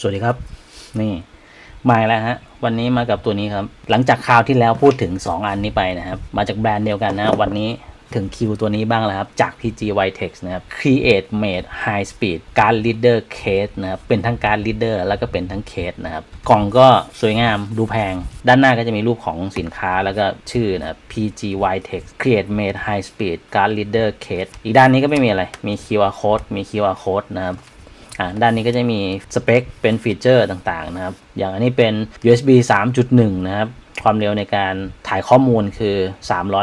สวัสดีครับ นี่มาแล้วฮะวันนี้มากับตัวนี้ครับ หลังจากคราวที่แล้วพูดถึง 2 อันนี้ไปนะครับ มาจากแบรนด์เดียวกันนะวันนี้ถึงคิวตัวนี้บ้างแล้วครับ จาก PG Vitex นะครับ Create Made High Speed Card Reader Case นะครับ เป็นทั้งการ Reader แล้วก็เป็นทั้งเคสนะครับ กล่องก็สวยงามดูแพง ด้านหน้าก็จะมีรูปของสินค้าแล้วก็ชื่อนะ PG Vitex Create Made High Speed Card Reader Case อีกด้านนี้ก็ไม่มีอะไร มี QR Code มี QR Code นะครับ ด้านนี้ก็จะมีสเปคเป็นฟีเจอร์ต่างๆนะครับ อย่างอันนี้เป็น USB 3.1 นะครับ ความเร็วในการถ่ายข้อมูลคือ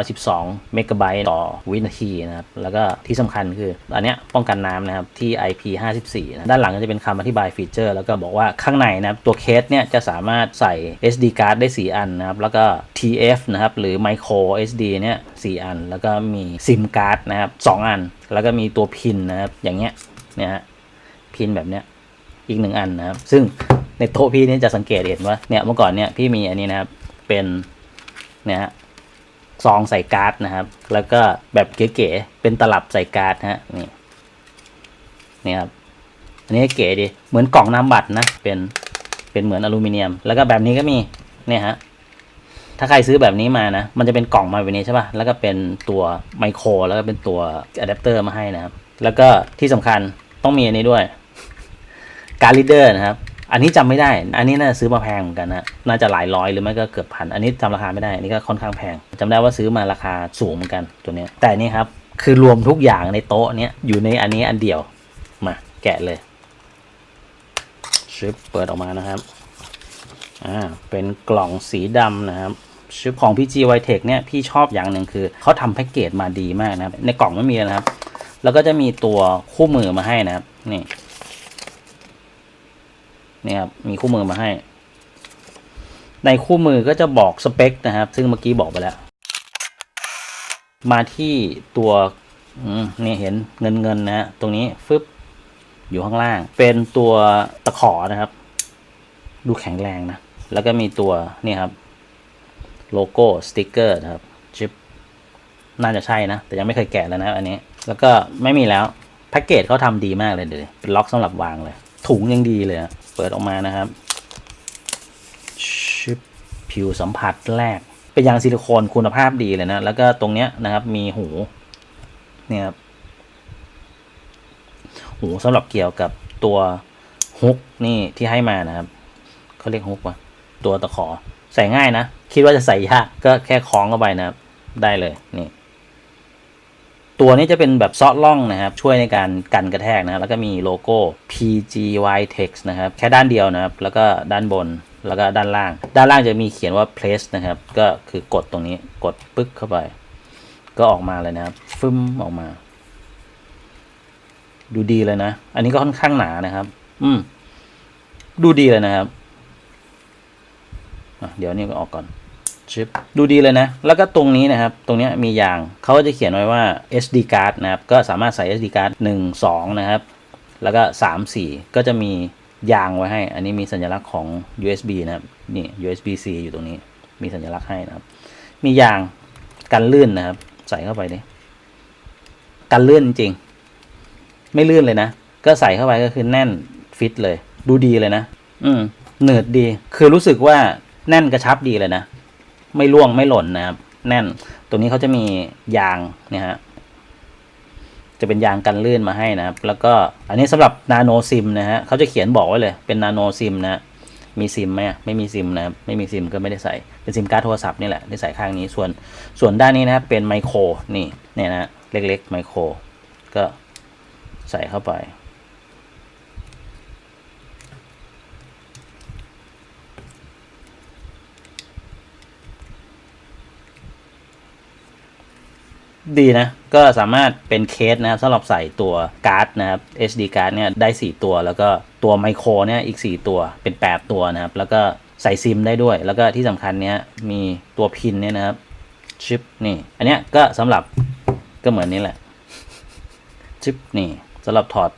312 เมกะไบต์ต่อวินาทีนะครับ แล้วก็ที่สำคัญคือ อันเนี้ยป้องกันน้ำนะครับ ที่ IP54 นะด้านหลังก็จะเป็นคำอธิบายฟีเจอร์ แล้วก็บอกว่าข้างในนะครับ ตัวเคสเนี่ยจะสามารถใส่ SD card ได้ 4 อันนะครับ แล้วก็ TF นะครับ หรือ micro SD เนี่ย 4 อัน แล้วก็มี SIM card นะครับ 2 อัน แล้วก็มีตัวพินนะครับ อย่างเงี้ย เนี่ยฮะ พินแบบเนี้ยอีกหนึ่งอันนะครับ ซึ่งในโต๊ะพี่นี่จะสังเกตเห็นว่าเนี่ยเมื่อก่อนเนี่ยพี่มีอันนี้นะครับเป็นเนี่ยฮะซองใส่การ์ดนะครับ แล้วก็แบบเก๋ๆเป็นตลับใส่การ์ดฮะนี่นี่ครับอันนี้เก๋ดีเหมือนกล่องน้ำบัตรนะเป็นเป็นเหมือนอลูมิเนียม แล้วก็แบบนี้ก็มีเนี่ยฮะถ้าใครซื้อแบบนี้มานะ มันจะเป็นกล่องมาแบบนี้ใช่ป่ะ แล้วก็เป็นตัวไมโคร แล้วก็เป็นตัวอะแดปเตอร์มาให้นะครับ แล้วก็ที่สำคัญต้องมีอันนี้ด้วย การลีเดอร์นะครับ อันนี้จำไม่ได้ อันนี้น่าจะซื้อมาแพงเหมือนกันนะน่าจะหลายร้อยหรือไม่ก็เกือบพัน อันนี้จำราคาไม่ได้ อันนี้ก็ค่อนข้างแพงจำได้ว่าซื้อมาราคาสูงเหมือนกันตัวนี้ แต่นี่ครับ คือรวมทุกอย่างในโต๊ะเนี้ยอยู่ในอันนี้อันเดียว มา แกะเลยชิปเปิดออกมานะครับ อ่า เป็นกล่องสีดำนะครับชิปของ PG Vitex เทคเนี่ยพี่ชอบอย่างหนึ่งคือเขาทำแพ็กเกจมาดีมากนะครับ ในกล่องไม่มีนะครับ แล้วก็จะมีตัวคู่มือมาให้นะครับ นี่ นี่ครับมีคู่มือมาให้ ในคู่มือก็จะบอกสเปคนะครับ ซึ่งเมื่อกี้บอกไปแล้ว มาที่ตัวนี่เห็นเงินเงินนะฮะตรงนี้ฟึบอยู่ข้างล่าง เป็นตัวตะขอนะครับ ดูแข็งแรงนะ แล้วก็มีตัวนี่ครับ โลโก้สติกเกอร์นะครับชิปน่าจะใช่นะ แต่ยังไม่เคยแกะแล้วนะอันนี้ แล้วก็ไม่มีแล้วแพ็กเกจเขาทำดีมากเลยเดี๋ยวดิเป็นล็อกสำหรับวางเลย ถุงยังดีเลยเปิดออกมานะครับชิปผิวสัมผัสแรก เป็นยางซิลิโคนคุณภาพดีเลยนะ แล้วก็ตรงเนี้ยนะครับ มีหูเนี่ยครับหูสำหรับเกี่ยวกับตัวฮุกนี่ที่ให้มานะครับเขาเรียกฮุกว่าตัวตะขอ ใส่ง่ายนะ คิดว่าจะใส่ยากก็แค่คล้องเข้าไปนะครับ ได้เลยนี่ ตัวนี้จะเป็นแบบซอสล่องนะครับ ช่วยในการกันกระแทกนะครับ แล้วก็มีโลโก้ PGY Tex นะครับ แค่ด้านเดียวนะครับ แล้วก็ด้านบน แล้วก็ด้านล่าง ด้านล่างจะมีเขียนว่า place นะครับ ก็คือกดตรงนี้ กดปึ๊กเข้าไป ก็ออกมาเลยนะครับ ฟึ้มออกมา ดูดีเลยนะ อันนี้ก็ค่อนข้างหนานะครับ อืม ดูดีเลยนะครับ เดี๋ยวนี้ก็ออกก่อน ชิปดูดีเลยนะ แล้วก็ตรงนี้นะครับ ตรงนี้มียางเขาก็จะเขียนไว้ว่า SD card นะครับ ก็สามารถใส่ SD card 1 2 นะครับ แล้วก็ 3 4 ก็จะมียางไว้ให้ อันนี้มีสัญลักษณ์ของ USB นะครับ นี่ USB C อยู่ตรงนี้ มีสัญลักษณ์ให้นะครับ มียางกันลื่นนะครับ ใส่เข้าไปดิกันลื่นจริง ไม่ลื่นเลยนะ ก็ใส่เข้าไปก็คือแน่นฟิตเลย ดูดีเลยนะ อืมหนืดดี คือรู้สึกว่าแน่นกระชับดีเลยนะ ไม่ร่วงไม่หล่นนะครับ แน่นตรงนี้เขาจะมียางเนี่ยฮะจะเป็นยางกันลื่นมาให้นะครับ แล้วก็อันนี้สำหรับนาโนซิมนะฮะเขาจะเขียนบอกไว้เลย เป็นนาโนซิมนะมีซิมไหมไม่มีซิมนะครับไม่มีซิมก็ไม่ได้ใส่ เป็นซิมการ์ดโทรศัพท์นี่แหละที่ใส่ข้างนี้ส่วนส่วนด้านนี้นะครับเป็นไมโครนี่เนี่ยนะเล็กๆไมโครก็ใส่เข้าไป ดีนะ ก็สามารถเป็นเคสนะครับสำหรับใส่ตัวการ์ดนะครับ SD การ์ดเนี่ยได้ 4 ตัว แล้วก็ตัวไมโครเนี่ยอีก 4 ตัวเป็น 8 ตัวนะครับ แล้วก็ใส่ซิมได้ด้วย แล้วก็ที่สำคัญเนี้ยมีตัวพินเนี่ยนะครับชิปนี่ อันเนี้ยก็สำหรับก็เหมือนนี้แหละชิปนี่สำหรับถอด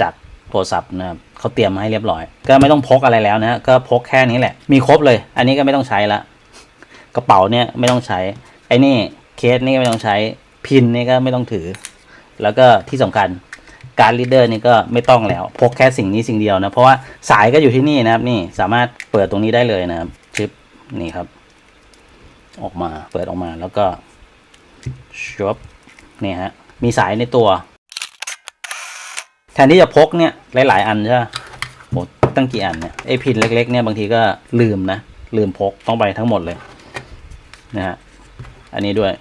จากโทรศัพท์นะครับเขาเตรียมมาให้เรียบร้อย ก็ไม่ต้องพกอะไรแล้วนะก็พกแค่นี้แหละ มีครบเลย อันนี้ก็ไม่ต้องใช้ละกระเป๋าเนี่ยไม่ต้องใช้ไอ้นี่ เคสนี่ก็ไม่ต้องใช้พินนี่ก็ไม่ต้องถือ แล้วก็ที่สำคัญการลีดเดอร์นี่ก็ไม่ต้องแล้ว พกแค่สิ่งนี้สิ่งเดียวนะ เพราะว่าสายก็อยู่ที่นี่นะครับ นี่สามารถเปิดตรงนี้ได้เลยนะครับชิปนี่ครับ ออกมาเปิดออกมาแล้วก็ชุบนี่ฮะมีสายในตัว แทนที่จะพกเนี่ยหลาย ๆ อันใช่ไหมโหตั้งกี่อันเนี่ยไอพินเล็ก ๆ เนี่ยบางทีก็ลืมนะ ลืมพกต้องไปทั้งหมดเลยนะฮะอันนี้ด้วย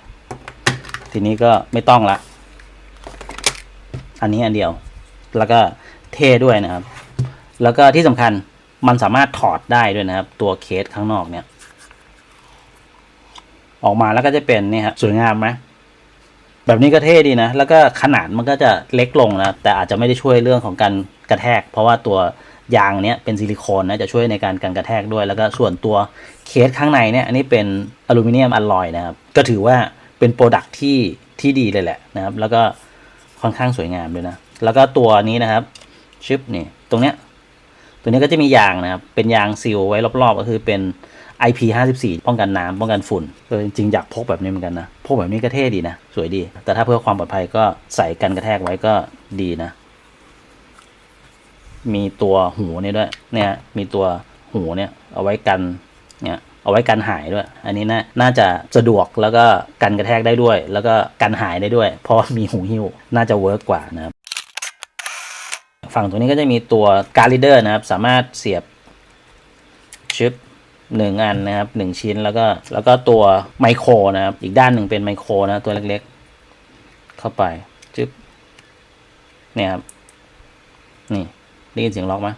ทีนี้ก็ไม่ต้องละ อันนี้อันเดียว แล้วก็เท่ด้วยนะครับ แล้วก็ที่สำคัญมันสามารถถอดได้ด้วยนะครับ ตัวเคสข้างนอกเนี่ย ออกมาแล้วก็จะเป็นนี่ครับสวยงามไหมแบบนี้ก็เท่ดีนะ แล้วก็ขนาดมันก็จะเล็กลงนะ แต่อาจจะไม่ได้ช่วยเรื่องของการกระแทก เพราะว่าตัวยางเนี้ยเป็นซิลิโคนนะ จะช่วยในการกันกระแทกด้วย แล้วก็ส่วนตัวเคสข้างในเนี่ย อันนี้เป็นอลูมิเนียมอลลอยนะครับ ก็ถือว่า เป็นโปรดักที่ที่ดีเลยแหละนะครับ แล้วก็ค่อนข้างสวยงามด้วยนะ แล้วก็ตัวนี้นะครับชิปนี่ตรงเนี้ยตัวนี้ก็จะมียางนะครับ เป็นยางซีลไว้รอบๆ ก็คือเป็น IP 54 ป้องกันน้ำป้องกันฝุ่นเออจริงๆอยากพกแบบนี้เหมือนกันนะ พกแบบนี้ก็เท่ดีนะ สวยดี แต่ถ้าเพื่อความปลอดภัยก็ใส่กันกระแทกไว้ก็ดีนะ มีตัวหูนี่ด้วย เนี่ย มีตัวหูเนี่ย เอาไว้กันเนี่ย เอาไว้กันหายด้วย อันนี้น่าน่าจะสะดวกแล้วก็กันกระแทกได้ด้วย แล้วก็กันหายได้ด้วย เพราะมีหูหิ้วน่าจะเวิร์กกว่านะครับฝั่งตรงนี้ก็จะมีตัวการ์ดลีเดอร์นะครับ สามารถเสียบชิปหนึ่งอันนะครับหนึ่งชิ้นแล้วก็แล้วก็ตัวไมโครนะครับ อีกด้านหนึ่งเป็นไมโครนะตัวเล็กๆ เข้าไปจึ๊บเนี่ยครับ นี่ได้ยินเสียงล็อกไหม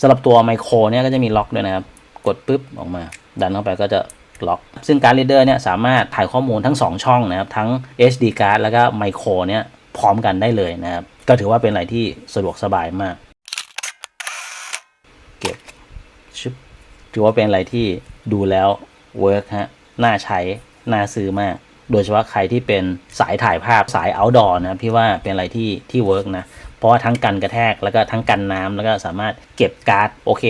สำหรับตัวไมโครเนี่ยก็จะมีล็อกด้วยนะครับ กดปุ๊บออกมา ดันเข้าไปก็จะล็อก ซึ่งการ์ดลีเดอร์เนี่ยสามารถถ่ายข้อมูลทั้ง 2 ช่องนะครับ ทั้ง SD card แล้วก็ไมโครเนี่ยพร้อมกันได้เลยนะครับ ก็ถือว่าเป็นอะไรที่สะดวกสบายมาก เก็บชึบถือว่าเป็นอะไรที่ดูแล้วเวิร์กฮะน่าใช้ น่าซื้อมาก โดยเฉพาะใครที่เป็นสายถ่ายภาพสาย outdoor นะพี่ว่าเป็นอะไรที่ที่เวิร์กนะ เพราะว่าทั้งกันกระแทกแล้วก็ทั้งกันน้ำแล้วก็สามารถเก็บการ์ดโอเค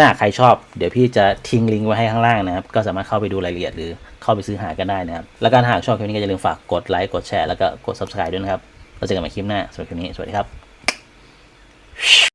ถ้าหากใครชอบเดี๋ยวพี่จะทิ้งลิงก์ไว้ให้ข้างล่างนะครับ ก็สามารถเข้าไปดูรายละเอียดหรือเข้าไปซื้อหากันได้นะครับ แล้วการหากชอบคลิปนี้ก็อย่าลืมฝากกดไลค์กดแชร์แล้วก็กด subscribe ด้วยนะครับเราเจอกันใหม่คลิปหน้าสำหรับคลิปนี้สวัสดีครับ